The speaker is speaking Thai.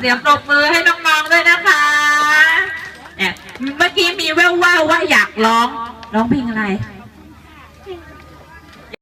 เสียงปรบมือให้น้องๆด้วยนะคะเนี่ยเมื่อกี้มีแว่วๆว่าอยากร้องร้องเพลงอะไร